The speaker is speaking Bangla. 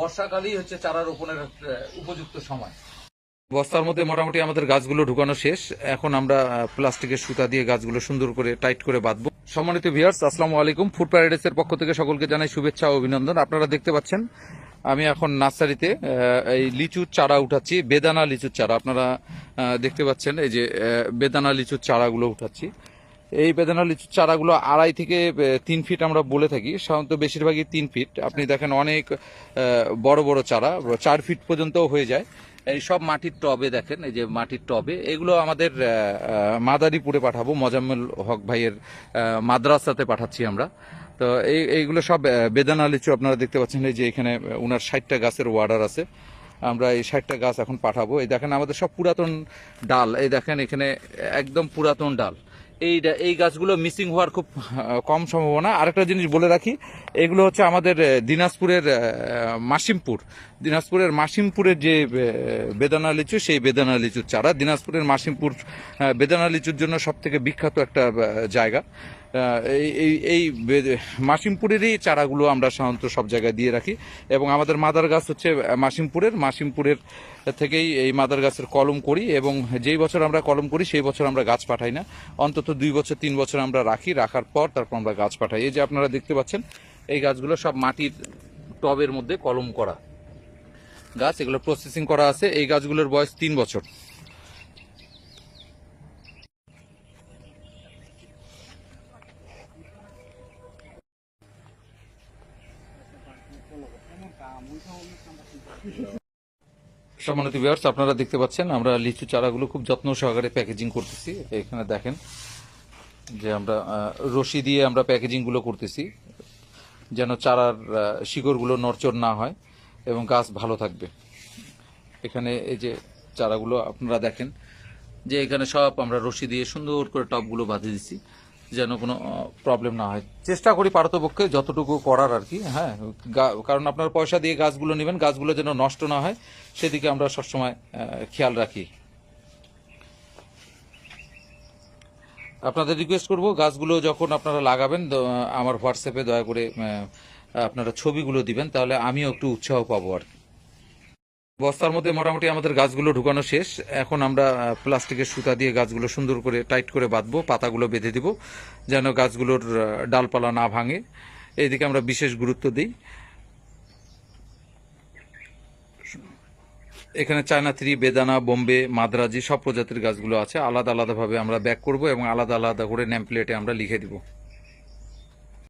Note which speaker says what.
Speaker 1: বর্ষাকালই হচ্ছে চারা রোপণের উপযুক্ত সময়। বস্তার মধ্যে মোটামুটি আমাদের গাছগুলো ঢুকানো শেষ। এখন আমরা প্লাস্টিকের সুতা দিয়ে গাছগুলো সুন্দর করে, টাইট করে বাঁধবো। সম্মানিত ভিউয়ার্স, আসসালামু আলাইকুম। ফুড প্যারাডাইসের পক্ষ থেকে সকলকে জানাই শুভেচ্ছা ও অভিনন্দন। আপনারা দেখতে পাচ্ছেন, আমি এখন নার্সারিতে এই লিচুর চারা উঠাচ্ছি, বেদানা লিচুর চারা। আপনারা দেখতে পাচ্ছেন, এই যে বেদানা লিচুর চারাগুলো উঠাচ্ছি। এই বেদানা লিচুর চারাগুলো আড়াই থেকে তিন ফিট আমরা বলে থাকি। সাধারণত বেশিরভাগই তিন ফিট। আপনি দেখেন অনেক বড় বড় চারা, চার ফিট পর্যন্ত হয়ে যায়। এই সব মাটির টবে দেখেন, এই যে মাটির টবে। এগুলো আমাদের মাদারীপুরে পাঠাবো, মজাম্মেল হক ভাইয়ের মাদ্রাসাতে পাঠাচ্ছি আমরা। তো এই, এইগুলো সব বেদানা লিচু আপনারা দেখতে পাচ্ছেন, এই যে এখানে উনার ষাটটা গাছের ওয়ার্ডার আছে। আমরা এই ষাটটা গাছ এখন পাঠাবো। এই দেখেন আমাদের সব পুরাতন ডাল। এই দেখেন এখানে একদম পুরাতন ডাল। এই এই গাছগুলো মিসিং হওয়ার খুব কম সম্ভাবনা। আরেকটা জিনিস বলে রাখি, এগুলো হচ্ছে আমাদের দিনাজপুরের মাসিমপুর। দিনাজপুরের মাসিমপুরের যে বেদানা লিচু, সেই বেদানা লিচুর চারা। দিনাজপুরের মাসিমপুর বেদানা লিচুর জন্য সব থেকে বিখ্যাত একটা জায়গা। এই এই মাসিমপুরেরই চারাগুলো আমরা সাধারণত সব জায়গায় দিয়ে রাখি। এবং আমাদের মাদার গাছ হচ্ছে মাসিমপুরের। মাসিমপুরের থেকেই এই মাদার গাছের কলম করি এবং যেই বছর আমরা কলম করি, সেই বছর আমরা গাছ পাঠাই না। অন্তত দুই বছর, তিন বছর আমরা রাখি। রাখার পর তারপর আমরা গাছ পাঠাই। এই যে আপনারা দেখতে পাচ্ছেন, এই গাছগুলো সব মাটির টবের মধ্যে কলম করা। গাছ, এগুলো প্রসেসিং করা আছে। এই গাছগুলোর বয়স তিন বছর। সম্মানিত ভিউয়ার্স আপনারা দেখতে পাচ্ছেন, আমরা লিচু চারাগুলো খুব যত্ন সহকারে প্যাকেজিং করতেছি। এখানে দেখেন যে আমরা রশি দিয়ে আমরা প্যাকেজিংগুলো করতেছি, যেন চারার শিকড়গুলো নড়চড় না হয় এবং গাছ ভালো থাকবে। এখানে এই যে চারাগুলো আপনারা দেখেন, যে এখানে সব আমরা রশি দিয়ে সুন্দর করে টপগুলো বাঁধে দিচ্ছি যেন কোনো প্রবলেম না হয়। চেষ্টা করি পারতপক্ষে যতটুকু করার আর কি হ্যাঁ। কারণ আপনার পয়সা দিয়ে গাছগুলো নেবেন, গাছগুলো যেন নষ্ট না হয়, সেদিকে আমরা সবসময় খেয়াল রাখি। আপনাদের রিকোয়েস্ট করব, গাছগুলো যখন আপনারা লাগাবেন আমার হোয়াটসঅ্যাপে দয়া করে আপনারা ছবিগুলো দিবেন, তাহলে আমিও একটু উৎসাহ পাবো আর কি। বস্তার মধ্যে মোটামুটি আমাদের গাছগুলো ঢুকানো শেষ। এখন আমরা প্লাস্টিকের সুতা দিয়ে গাছগুলো সুন্দর করে, টাইট করে বাঁধবো, পাতাগুলো বেঁধে দিব, যেন গাছগুলোর ডালপালা না ভাঙে। এইদিকে আমরা বিশেষ গুরুত্ব দিই। এখানে চায়না থ্রি, বেদানা, বোম্বে, মাদ্রাজি সব প্রজাতির গাছগুলো আছে। আলাদা আলাদাভাবে আমরা ব্যাক করব এবং আলাদা আলাদা করে নেম প্লেটে আমরা লিখে দিব।